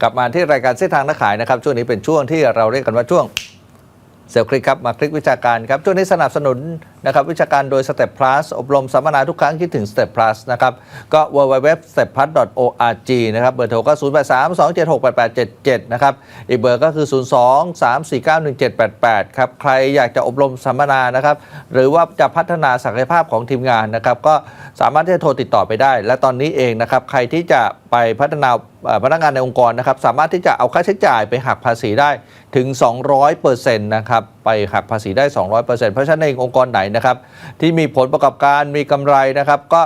กลับมาที่รายการเส้นทางนักขายนะครับ ช่วงนี้เป็นช่วงที่เราเรียกกันว่าช่วงเซลล์คลิกครับมาคลิกวิชาการครับช่วงนี้สนับสนุนนะครับวิชาการโดย Step Plus อบรมสัมมนาทุกครั้งคิดถึง Step Plus นะครับก็ www step plus org นะครับเบอร์โทรก็ 0 8 3 2 7 6 8 8 7 7 นะครับ อีกเบอร์ก็คือ 0 2 3 4 9 1 7 8 8 ครับ ใครอยากจะอบรมสัมมนานะครับหรือว่าจะพัฒนาศักยภาพของทีมงานนะครับก็สามารถที่จะโทรติดต่อไปได้ และตอนนี้เองนะครับใครที่จะไปพัฒนาพนักงานในองค์กรนะครับสามารถที่จะเอาค่าใช้จ่ายไปหักภาษีได้ถึง 200%นะครับไปหักภาษีได้ 200%เพราะฉะนั้นเององค์กรไหนนะครับที่มีผลประกอบการมีกำไรนะครับ ก็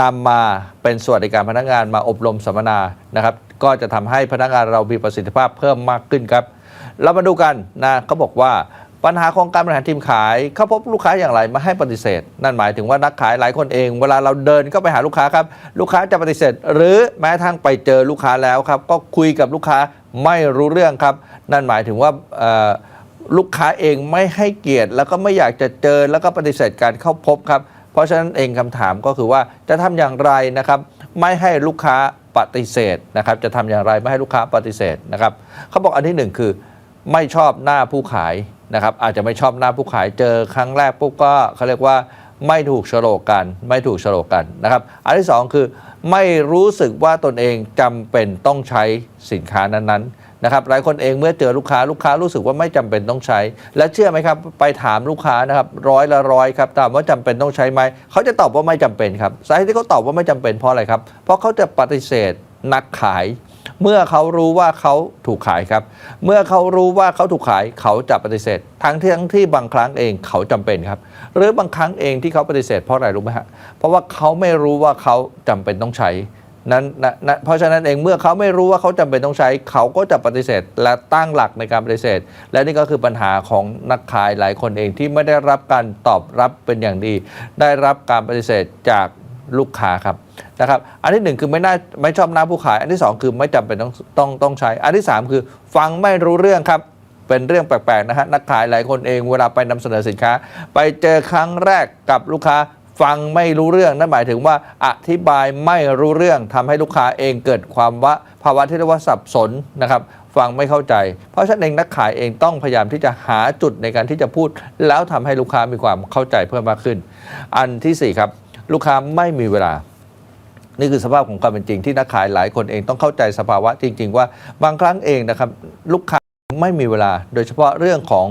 นำมาเป็นสวัสดิการพนักงานมาอบรมสัมมนานะครับ ก็จะทำให้พนักงานเรามีประสิทธิภาพเพิ่มมากขึ้นครับ เรามาดูกันนะเขาบอกว่า ปัญหาของการบริหารทีมขายเขาพบลูกค้าอย่างไรม่ให้ปฏิเสธ นั่นหมายถึงว่านักขายหลายคนเอง เวลาเราเดินเข้าไปหาลูกค้าครับ ลูกค้าจะปฏิเสธ หรือแม้กระทั่งไปเจอลูกค้าแล้วครับ ก็คุยกับลูกค้าไม่รู้เรื่องครับ นั่นหมายถึงว่าลูกค้าเองไม่ให้เกียรติ แล้วก็ไม่อยากจะเจอแล้วก็ปฏิเสธการเข้าพบครับ เพราะฉะนั้นเองคำถามก็คือว่าจะทำอย่างไรนะครับ ไม่ให้ลูกค้าปฏิเสธนะครับ จะทำอย่างไรไม่ให้ลูกค้าปฏิเสธนะครับเขาบอกอันที่หนึ่งคือ ไม่ชอบหน้าผู้ขาย นะครับอาจจะไม่ชอบหน้าผู้ขายเจอครั้งแรกปุ๊บก็เขาเรียกว่าไม่ถูกโฉลกกันไม่ถูกโฉลกกันนะครับอันที่สองคือไม่รู้สึกว่าตนเองจำเป็นต้องใช้สินค้านั้นๆนะครับหลายคนเองเมื่อเจอลูกค้าลูกค้ารู้สึกว่าไม่จำเป็นต้องใช้ และเชื่อไหมครับไปถามลูกค้านะครับร้อยละร้อยครับถามว่าจำเป็นต้องใช้ไหมเขาจะตอบว่าไม่จำเป็นครับสาเหตุที่เขาตอบว่าไม่จำเป็นเพราะอะไรครับเพราะเขาจะปฏิเสธนักขาย เมื่อเขารู้ว่าเขาถูกขายครับ เมื่อเขารู้ว่าเขาถูกขายเขาจะปฏิเสธ ทั้งที่ทั้งที่บางครั้งเองเขาจำเป็นครับ หรือบางครั้งเองที่เขาปฏิเสธเพราะอะไรรู้ไหมฮะเพราะว่าเขาไม่รู้ว่าเขาจำเป็นต้องใช้นั้นนะนะเพราะฉะนั้นเองเมื่อเขาไม่รู้ว่าเขาจำเป็นต้องใช้ เขาก็จะปฏิเสธ และตั้งหลักในการปฏิเสธ และนี่ก็คือปัญหาของนักขายหลายคนเองที่ไม่ได้รับการตอบรับเป็นอย่างดี ได้รับการปฏิเสธจากลูกค้าครับ นะครับ อันที่หนึ่งคือไม่น่าไม่ชอบหน้าผู้ขาย อันที่สองคือไม่จำเป็นต้องต้องต้องใช้ อันที่สามคือฟังไม่รู้เรื่องครับเป็นเรื่องแปลกๆนะฮะนักขายหลายคนเองเวลาไปนำเสนอสินค้า ไปเจอครั้งแรกกับลูกค้าฟังไม่รู้เรื่องนั่นหมายถึงว่าอธิบายไม่รู้เรื่องทำให้ลูกค้าเองเกิดความว่าภาวะที่เรียกว่าสับสนนะครับฟังไม่เข้าใจ เพราะฉะนั้นเองนักขายเองต้องพยายามที่จะหาจุดในการที่จะพูด แล้วทำให้ลูกค้ามีความเข้าใจเพิ่มมากขึ้น อันที่สี่ครับลูกค้าไม่มีเวลา นี่คือสภาพของความเป็นจริงที่นักขายหลายคนเองต้องเข้าใจสภาวะจริง ๆ ว่าบางครั้งเองนะครับลูกค้า ไม่มีเวลา โดยเฉพาะเรื่องของ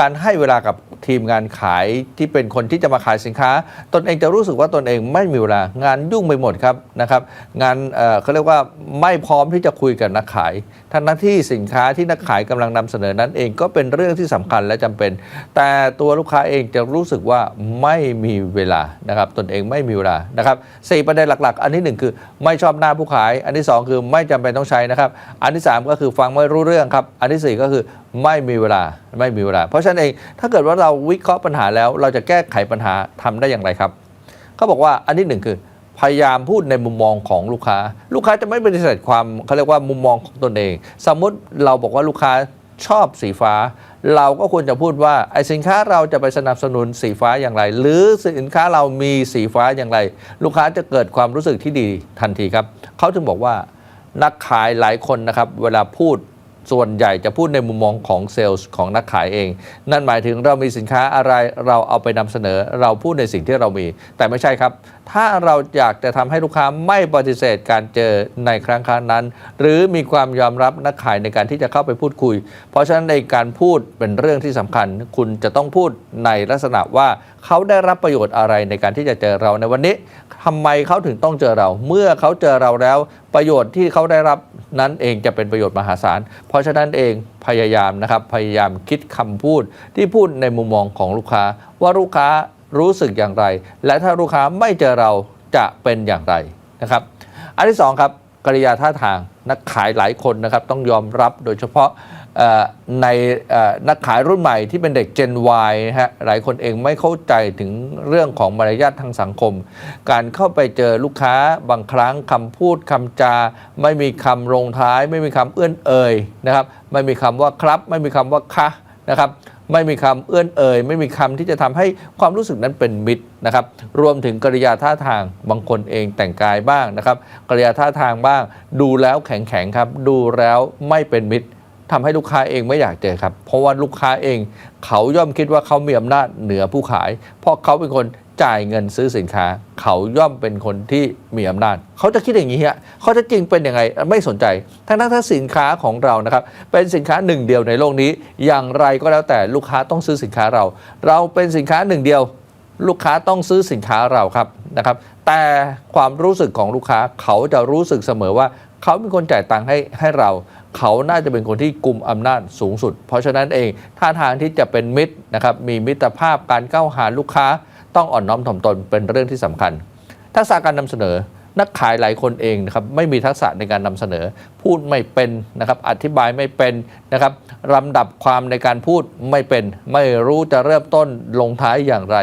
การให้เวลากับทีมงานขายที่เป็นคนที่จะมาขายสินค้า ตนเองจะรู้สึกว่าตนเองไม่มีเวลางานยุ่งไปหมดครับนะครับงานเออเขาเรียกว่าไม่พร้อมที่จะคุยกับนักขายทั้งนั้นที่สินค้าที่นักขายกำลังนำเสนอนั้นเองก็เป็นเรื่องที่สำคัญและจำเป็น แต่ตัวลูกค้าเองจะรู้สึกว่าไม่มีเวลานะครับตนเองไม่มีเวลานะครับสี่ประเด็นหลักๆ อันที่หนึ่งคือไม่ชอบหน้าผู้ขาย อันที่สองคือไม่จำเป็นต้องใช้นะครับอันที่สามก็คือฟังไม่รู้เรื่องครับอันที่สี่ก็คือไม่มีเวลาไม่มีเวลา เพราะฉะนั้นเองถ้าเกิดว่าเราวิเคราะห์ปัญหาแล้ว เราจะแก้ไขปัญหาทำได้อย่างไรครับเขาบอกว่าอันที่หนึ่งคือ พยายามพูดในมุมมองของลูกค้า ลูกค้าจะไม่ปฏิเสธความเขาเรียกว่ามุมมองของตนเอง สมมุติเราบอกว่าลูกค้าชอบสีฟ้า เราก็ควรจะพูดว่าไอสินค้าเราจะไปสนับสนุนสีฟ้าอย่างไร หรือสินค้าเรามีสีฟ้าอย่างไร ลูกค้าจะเกิดความรู้สึกที่ดีทันทีครับเขาจึงบอกว่านักขายหลายคนนะครับ เวลาพูด ส่วนใหญ่จะพูดในมุมมองของเซลล์ของนักขายเอง นั่นหมายถึงเรามีสินค้าอะไรเราเอาไปนำเสนอ เราพูดในสิ่งที่เรามี แต่ไม่ใช่ครับ ถ้าเราอยากจะทำให้ลูกค้าไม่ปฏิเสธการเจอในครั้งครั้งนั้น หรือมีความยอมรับนักขายในการที่จะเข้าไปพูดคุย เพราะฉะนั้นในการพูดเป็นเรื่องที่สำคัญ คุณจะต้องพูดในลักษณะว่าเขาได้รับประโยชน์อะไรในการที่จะเจอเราในวันนี้ทำไมเขาถึงต้องเจอเรา เมื่อเขาเจอเราแล้ว ประโยชน์ที่เขาได้รับนั้นเองจะเป็นประโยชน์มหาศาล เพราะฉะนั้นเองพยายามนะครับพยายามคิดคำพูดที่พูดในมุมมองของลูกค้า ว่าลูกค้ารู้สึกอย่างไร และถ้าลูกค้าไม่เจอเราจะเป็นอย่างไรนะครับ อันที่สองครับ กริยาท่าทางนักขายหลายคนนะครับต้องยอมรับโดยเฉพาะในนักขายรุ่นใหม่ที่เป็นเด็ก Gen Y นะฮะหลายคนเองไม่เข้าใจถึงเรื่องของมารยาททางสังคม การเข้าไปเจอลูกค้าบางครั้งคำพูดคำจา ไม่มีคำลงท้าย ไม่มีคำเอื้อนเอ่ยนะครับไม่มีคำว่าครับ ไม่มีคำว่าคะ นะครับ ไม่มีคำเอื้อนเอ่ย ไม่มีคำที่จะทำให้ความรู้สึกนั้นเป็นมิตรนะครับ รวมถึงกริยาท่าทางบางคนเองแต่งกายบ้างนะครับ กริยาท่าทางบ้าง ดูแล้วแข็งแข็งครับ ดูแล้วไม่เป็นมิตร ทำให้ลูกค้าเองไม่อยากเจอครับ เพราะว่าลูกค้าเองเขาย่อมคิดว่าเขามีอำนาจเหนือผู้ขาย เพราะเขาเป็นคนจ่ายเงินซื้อสินค้า เขาย่อมเป็นคนที่มีอำนาจ เขาจะคิดอย่างนี้ฮะเขาจะจริงเป็นยังไงไม่สนใจ ทั้งนั้นถ้าสินค้าของเรานะครับ เป็นสินค้าหนึ่งเดียวในโลกนี้ อย่างไรก็แล้วแต่ลูกค้าต้องซื้อสินค้าเรา เราเป็นสินค้าหนึ่งเดียว ลูกค้าต้องซื้อสินค้าเราครับนะครับ แต่ความรู้สึกของลูกค้าเขาจะรู้สึกเสมอว่า เขาเป็นคนจ่ายตังค์ให้ให้เรา เขาน่าจะเป็นคนที่กลุ่มอำนาจสูงสุด เพราะฉะนั้นเองท่าทางที่จะเป็นมิตรนะครับมีมิตรภาพการเข้าหาลูกค้า ต้องอ่อนน้อมถ่อมตนเป็นเรื่องที่สำคัญ ทักษะการนำเสนอนักขายหลายคนเองนะครับไม่มีทักษะในการนำเสนอ พูดไม่เป็นนะครับอธิบายไม่เป็นนะครับลำดับความในการพูดไม่เป็น ไม่รู้จะเริ่มต้นลงท้ายอย่างไร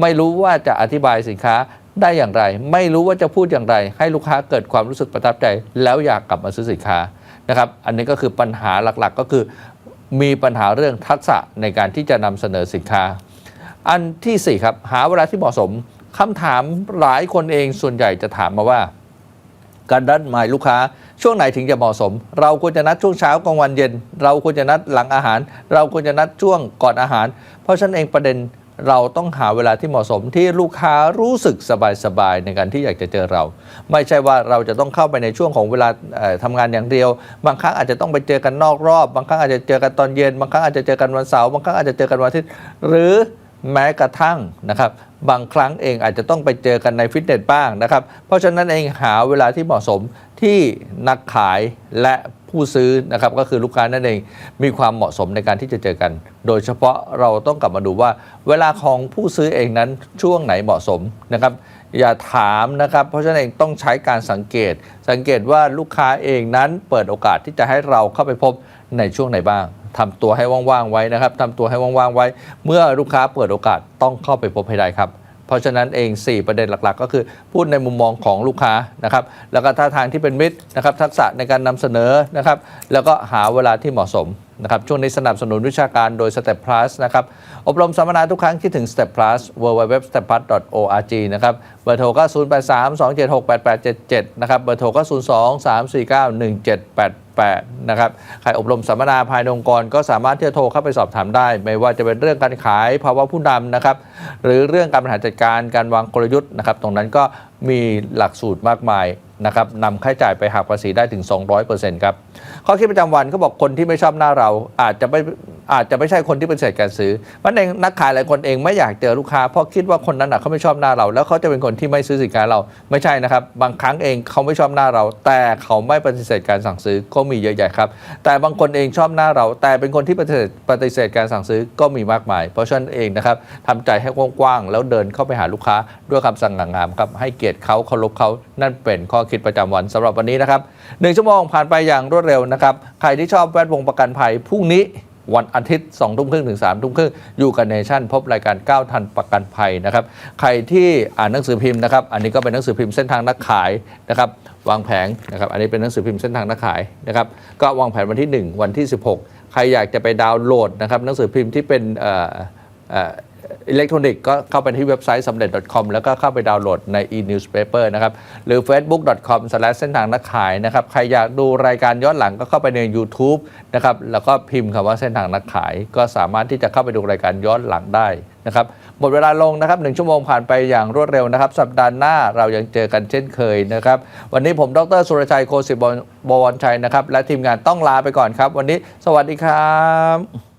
ไม่รู้ว่าจะอธิบายสินค้าได้อย่างไร ไม่รู้ว่าจะพูดอย่างไร ให้ลูกค้าเกิดความรู้สึกประทับใจ แล้วอยากกลับมาซื้อสินค้า นะครับ อันนี้ก็คือปัญหาหลักๆก็คือ มีปัญหาเรื่องทักษะในการที่จะนำเสนอสินค้า อันที่สี่ครับหาเวลาที่เหมาะสมคำถามหลายคนเองส่วนใหญ่จะถามมาว่า การนัดหมายลูกค้าช่วงไหนถึงจะเหมาะสม เราควรจะนัดช่วงเช้ากลางวันเย็น เราควรจะนัดหลังอาหาร เราควรจะนัดช่วงก่อนอาหาร เพราะฉะนั้นเองประเด็น เราต้องหาเวลาที่เหมาะสมที่ลูกค้ารู้สึกสบายๆในการที่อยากจะเจอเรา ไม่ใช่ว่าเราจะต้องเข้าไปในช่วงของเวลาเอ่อทำงานอย่างเดียว บางครั้งอาจจะต้องไปเจอกันนอกรอบ บางครั้งอาจจะเจอกันตอนเย็น บางครั้งอาจจะเจอกันวันเสาร์บางครั้งอาจจะเจอกันวันอาทิตย์หรือแม้กระทั่งนะครับบางครั้งเองอาจจะต้องไปเจอกันในฟิตเนสบ้างนะครับ เพราะฉะนั้นเองหาเวลาที่เหมาะสมที่นักขายและ ผู้ซื้อนะครับก็คือลูกค้านั่นเองมีความเหมาะสมในการที่จะเจอกัน โดยเฉพาะเราต้องกลับมาดูว่า เวลาของผู้ซื้อเองนั้นช่วงไหนเหมาะสมนะครับอย่าถามนะครับเพราะฉะนั้นเองต้องใช้การสังเกต สังเกตว่าลูกค้าเองนั้นเปิดโอกาสที่จะให้เราเข้าไปพบในช่วงไหนบ้างทำตัวให้ว่างๆไว้นะครับทำตัวให้ว่างๆไว้ เมื่อลูกค้าเปิดโอกาสต้องเข้าไปพบให้ได้ครับ เพราะฉะนั้นเอง 4 ประเด็นหลักๆ ก็คือพูดในมุมมองของลูกค้านะครับแล้วก็ท่าทางที่เป็นมิตรนะครับทักษะในการนำเสนอนะครับแล้วก็หาเวลาที่เหมาะสมนะครับช่วงนี้สนับสนุนวิชาการโดย Step Plus นะครับอบรมสัมมนาทุกครั้งคิดถึง Step Plus www.stepplus.org นะครับเบอร์โทรก็ 083 276 8877 นะครับเบอร์โทรก็ 02 349 1788 นะครับใครอบรมสัมมนาภายในองค์กร ก็สามารถที่จะโทรเข้าไปสอบถามได้ ไม่ว่าจะเป็นเรื่องการขายภาวะผู้นำนะครับหรือเรื่องการบริหารจัดการการวางกลยุทธ์นะครับตรงนั้นก็มีหลักสูตรมากมายนะครับนำค่าใช้จ่ายไปหักภาษีได้ถึง 200%ครับข้อคิดประจำวันเขาบอกคนที่ไม่ชอบหน้าเราอาจจะไม่อาจจะไม่ใช่คนที่เป็นเศษการซื้อมันเองนักขายหลายคนเองไม่อยากเจอลูกค้าเพราะคิดว่าคนนั้นน่ะเขาไม่ชอบหน้าเรา แล้วเขาจะเป็นคนที่ไม่ซื้อสินค้าเราไม่ใช่นะครับ บางครั้งเองเขาไม่ชอบหน้าเรา แต่เขาไม่ปฏิเสธการสั่งซื้อก็มีเยอะแยะครับ แต่บางคนเองชอบหน้าเรา แต่เป็นคนที่ปฏิเสธปฏิเสธการสั่งซื้อก็มีมากมาย เพราะฉะนั้นเองนะครับทำใจให้กว้างๆแล้วเดินเข้าไปหาลูกค้าด้วยคำสั่งงามๆครับให้เกียรติเขาเคารพเขานั่นเป็นข้อคิดประจำวันสำหรับวันนี้นะครับหนึ่งชั่วโมงผ่านไปอย่างรวดเร็วนะครับใครที่ชอบแวดวงประกันภัยพรุ่งนี้ วันอาทิตย์2องทุ่มครึ่งถึง3ามทุ่มครึ่งอยู่กับเนชั่นพบรายการ9ทันประกันภัยนะครับ ใครที่อ่านหนังสือพิมพ์นะครับ อันนี้ก็เป็นหนังสือพิมพ์เส้นทางนักขายนะครับ วางแผงนะครับ อันนี้เป็นหนังสือพิมพ์เส้นทางนักขายนะครับ ก็วางแผนวันที่ 1 วันที่ 16 ใครอยากจะไปดาวน์โหลดนะครับหนังสือพิมพ์ที่เป็นเอิเล็กทรอนิกส์ก็เข้าไปที่เว็บไซต์สำเร็จ .com แล้วก็เข้าไปดาวน์โหลดใน e-newspaper นะครับ หรือ facebook.com เส้นทางนักขายนะครับ ใครอยากดูรายการย้อนหลังก็เข้าไปใน YouTube นะครับ แล้วก็พิมพ์คำว่าเส้นทางนักขาย ก็สามารถที่จะเข้าไปดูรายการย้อนหลังได้นะครับหมดเวลาลงนะครับหนึ่งชั่วโมงผ่านไปอย่างรวดเร็วนะครับ สัปดาห์หน้าเรายังเจอกันเช่นเคยนะครับ วันนี้ผมดรสุรชัยโคสิบบวรชัยนะครับ และทีมงานต้องลาไปก่อนครับ วันนี้สวัสดีครับ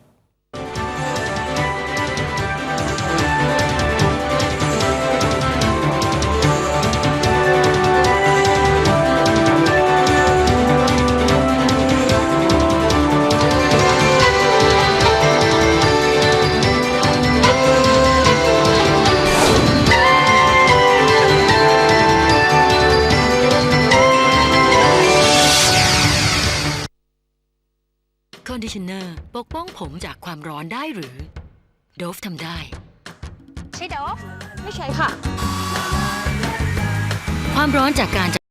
ดิชเนอร์ปกป้องผมจากความร้อนได้หรือ โดฟทำได้ ใช่โดฟไม่ใช่ค่ะ ความร้อนจากการ